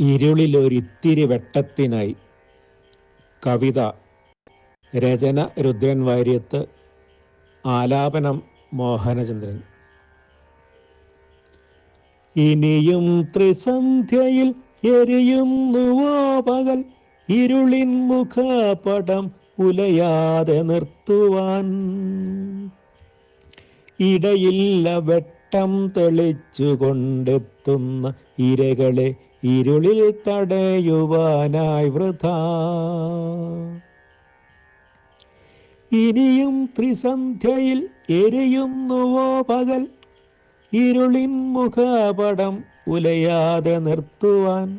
ഇരുളിലൊരിത്തിരി വെട്ടത്തിനായി കവിത രചന രുദ്രൻ വാര്യത്ത് ആലാപനം മോഹനചന്ദ്രൻ. ഇനിയും ത്രിസന്ധ്യയിൽ എരിയുന്നുവോ പകൽ? ഇരുളിൻ മുഖപടം ഉലയാതെ നിർത്തുവാൻ. ഇടയില്ല വെട്ടം തെളിച്ചുകൊണ്ടെത്തുന്ന ഇരകളെ ഇരുളിൽ തടയുവാനായി വൃഥ. ഇനിയും ത്രിസന്ധ്യയിൽ എരിയുന്നുവോ പകൽ? ഇരുളിൻ മുഖപടം ഉലയാതെ നിർത്തുവാൻ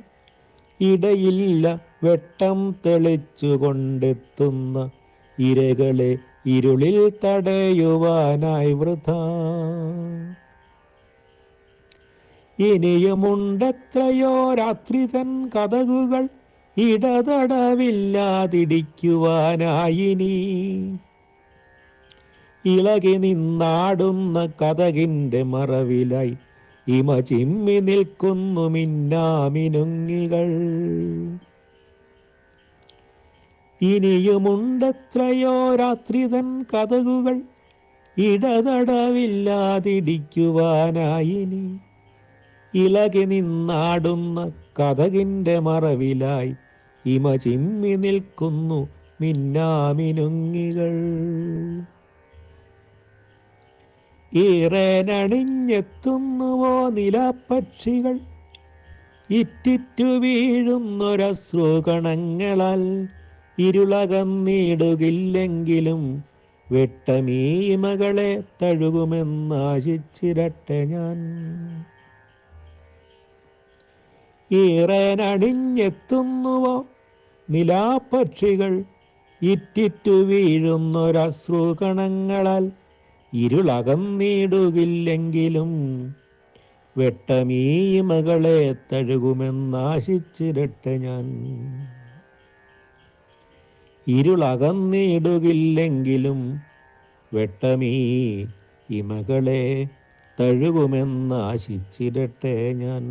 ഇടയില്ല വെട്ടം തെളിച്ചുകൊണ്ടെത്തുന്ന ഇരകളെ ഇരുളിൽ തടയുവാനായി വൃഥ. ഇനിയുമുണ്ടെത്രയോ രാത്രി തൻ കഥകുകൾ ഇടതടവില്ലാതിടിക്കുവാനായിനി. ഇളകി നിന്നാടുന്ന കഥകിന്റെ മറവിലായി ഇമ ചിമ്മി നിൽക്കുന്നു മിന്നാമിനുങ്ങികൾ. ഇനിയുമുണ്ടെത്രയോ രാത്രി തൻ കഥകുകൾ ഇടതടവില്ലാതിടിക്കുവാനായിനി. ഇളകി നിന്നാടുന്ന കഥകിന്റെ മറവിലായി ഇമ ചിമ്മി നിൽക്കുന്നു മിന്നാമിനുങ്ങികൾ. ഈറേനണിഞ്ഞെത്തുന്നുവോ നിലപ്പക്ഷികൾ? ഇറ്റിറ്റു വീഴുന്നൊരശ്രുകണങ്ങളാൽ ഇരുളകന്നിടുകില്ലെങ്കിലും വെട്ടമീമകളെ തഴുകുമെന്നാശിച്ചിരട്ടെ ഞാൻ. ഈറേനണിഞ്ഞെത്തുന്നുവോ നിലാപക്ഷികൾ ഇറ്റിറ്റു വീഴുന്നൊരശ്രുകണങ്ങളാൽ ഇരുളകന്നീടുകില്ലെങ്കിലും വെട്ടമീമകളെ തഴുകുമെന്നാശിച്ചിരട്ടെ ഞാൻ. ഇരുളകന്നിടുകില്ലെങ്കിലും വെട്ടമീ ഇമകളെ തഴുകുമെന്നാശിച്ചിരട്ടെ ഞാൻ.